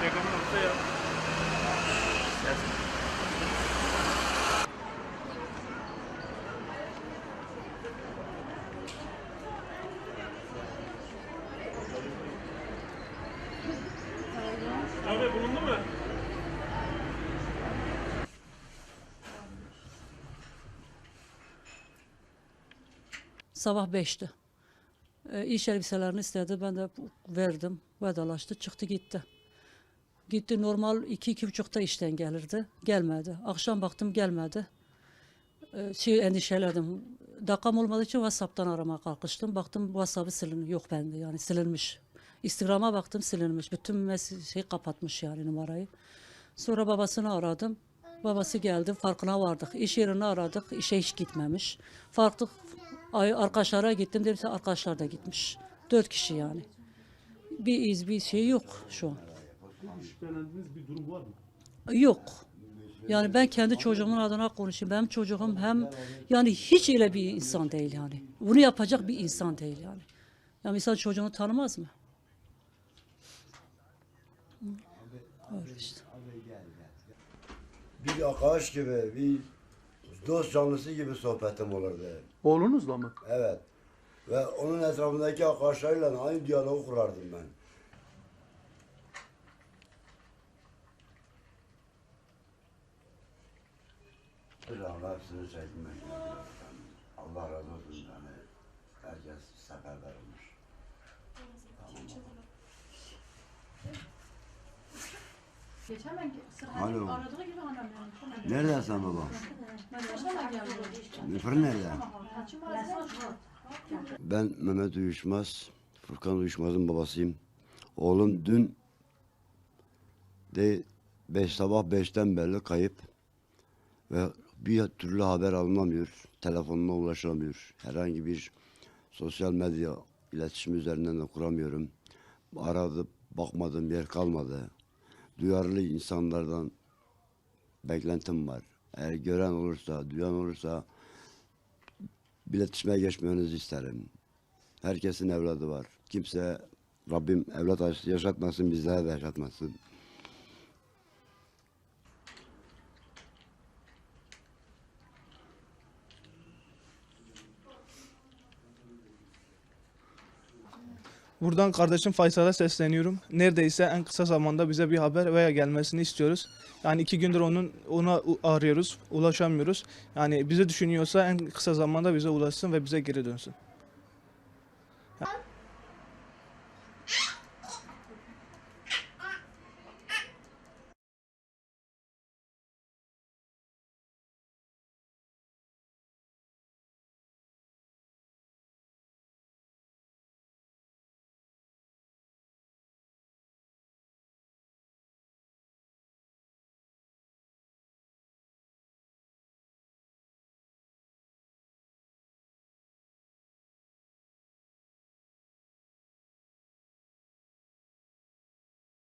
Telefonun olsa ya. Abi bulundu mu? Sabah 5'ti. E, iş elbiselerini istedi. Ben de verdim. Vedalaştı. Çıktı gitti. Gitti normal iki iki buçukta işten gelirdi. Gelmedi. Akşam baktım gelmedi. E, şey endişeledim. Dakikam olmadığı için WhatsApp'tan aramaya kalkıştım. Baktım WhatsApp'ı silin. Yok bende yani silinmiş. Instagram'a baktım silinmiş. Bütün şey kapatmış yani numarayı. Sonra babasını aradım. Babası geldi farkına vardık. İş yerini aradık. İşe hiç gitmemiş. Farklı arkadaşlara gittim. Dedim arkadaşlar da gitmiş. Dört kişi yani. Bir iz bir şey yok şu an. Şüphelendiğiniz bir durum var mı? Yok. Yani ben kendi çocuğumun adına konuşayım. Benim çocuğum hem yani hiç öyle bir insan değil yani. Bunu yapacak bir insan değil yani. Yani insan çocuğunu tanımaz mı? Öyle işte. Bir arkadaş gibi, bir dost canlısı gibi sohbetim olurdu. Oğlunuzla mı? Evet. Ve onun etrafındaki arkadaşlarıyla aynı diyaloğu kurardım ben. Çektim ben. Allah razı olsun yani. Herkes seferber olmuş. Geçen sıra Alo. aradığı gibi anam yani. Neredesin baba? Başına geldi. Fırın nerede? Ben Mehmet Uyuşmaz, Furkan Uyuşmaz'ın babasıyım. Oğlum dün de beş, sabah beşten beri kayıp ve bir türlü haber alınamıyor. Telefonuna ulaşamıyor. Herhangi bir sosyal medya iletişim üzerinden de kuramıyorum. Aradı, bakmadığım yer kalmadı. Duyarlı insanlardan beklentim var. Eğer gören olursa, duyan olursa iletişime geçmenizi isterim. Herkesin evladı var. Kimse Rabbim evlat yaşatmasın, bizlere de yaşatmasın. Buradan kardeşim Faysal'a sesleniyorum. Neredeyse en kısa zamanda bize bir haber veya gelmesini istiyoruz. Yani iki gündür onun ona arıyoruz, ulaşamıyoruz. Yani bizi düşünüyorsa en kısa zamanda bize ulaşsın ve bize geri dönsün.